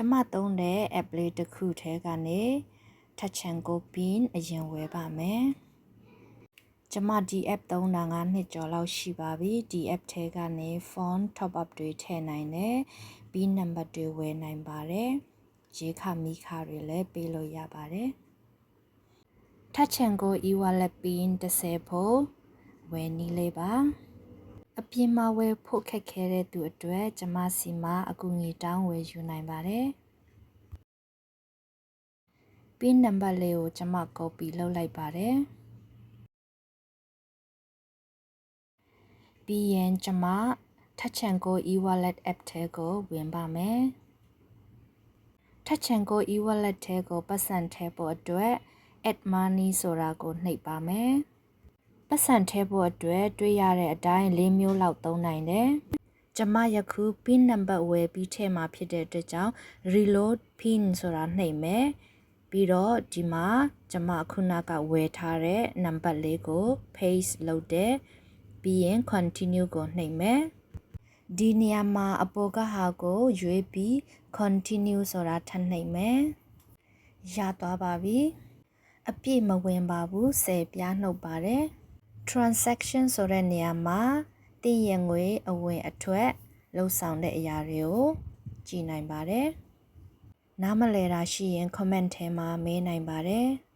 ကျမသုံးတဲ့ app လေးတစ်ခုထဲကနေ touch and go pin အရင်ဝယ်ပါမယ်ကျမဒီ app သုံးတာ9နှစ်ကျော်လောက်ရှိပါပြီဒီ app ထဲကနေ phone top up တွေထည့်နိုင်တယ် pin number တွေဝယ်နိုင်ပါတယ်ရေခမီခတွေလည်းပေးလို့ရပါတယ် touch and go e-wallet pin 30ဖို့ဝယ်နည်းလေးပါ အပြင်မှာဝယ်ဖို့ခက်ခဲတဲ့သူအတွက်ကျမစီမှာအကူအညီတောင်းဝယ်ယူနိုင်ပါတယ်။ pin number လေးကိုကျမ copy လုပ်လိုက်ပါတယ်။ပြီးရင်ကျမ Touch and Go e-wallet app ထဲကိုဝင်ပါမယ်။ Touch and Go e-wallet ထဲကိုပတ်စံထည့်ဖို့အတွက် add money ဆိုတာကိုနှိပ်ပါမယ်။ ပတ်စံထဲဖို့အတွက်တွေ့ရတဲ့အတိုင်း၄မျိုးလောက်သုံးနိုင်တယ်။ကျမယခု pin number ဝယ်ပြီးထည့်မှာဖြစ်တဲ့အတွက်ကြောင့် reload pin ဆိုတာနှိပ်မယ်။ပြီးတော့ဒီမှာကျမခုနကဝယ်ထားတဲ့ number လေးကို paste လုပ်တယ်။ပြီးရင် continue ကိုနှိပ်မယ်။ဒီနေရာမှာအပေါ်ကဟာကိုရွေးပြီး continue ဆိုတာထပ်နှိပ်မယ်။ရသွားပါပြီ။အပြည့်မဝင်ပါဘူးဆယ်ပြားနှုတ်ပါတယ်။ transaction ဆိုတဲ့နေရာမှာတည်ရငွေအဝင်အထွက်လှုပ်ဆောင်တဲ့အရာတွေကိုကြည့်နိုင်ပါတယ်။နားမလည်တာရှိရင် comment ထဲမှာမေးနိုင်ပါတယ်။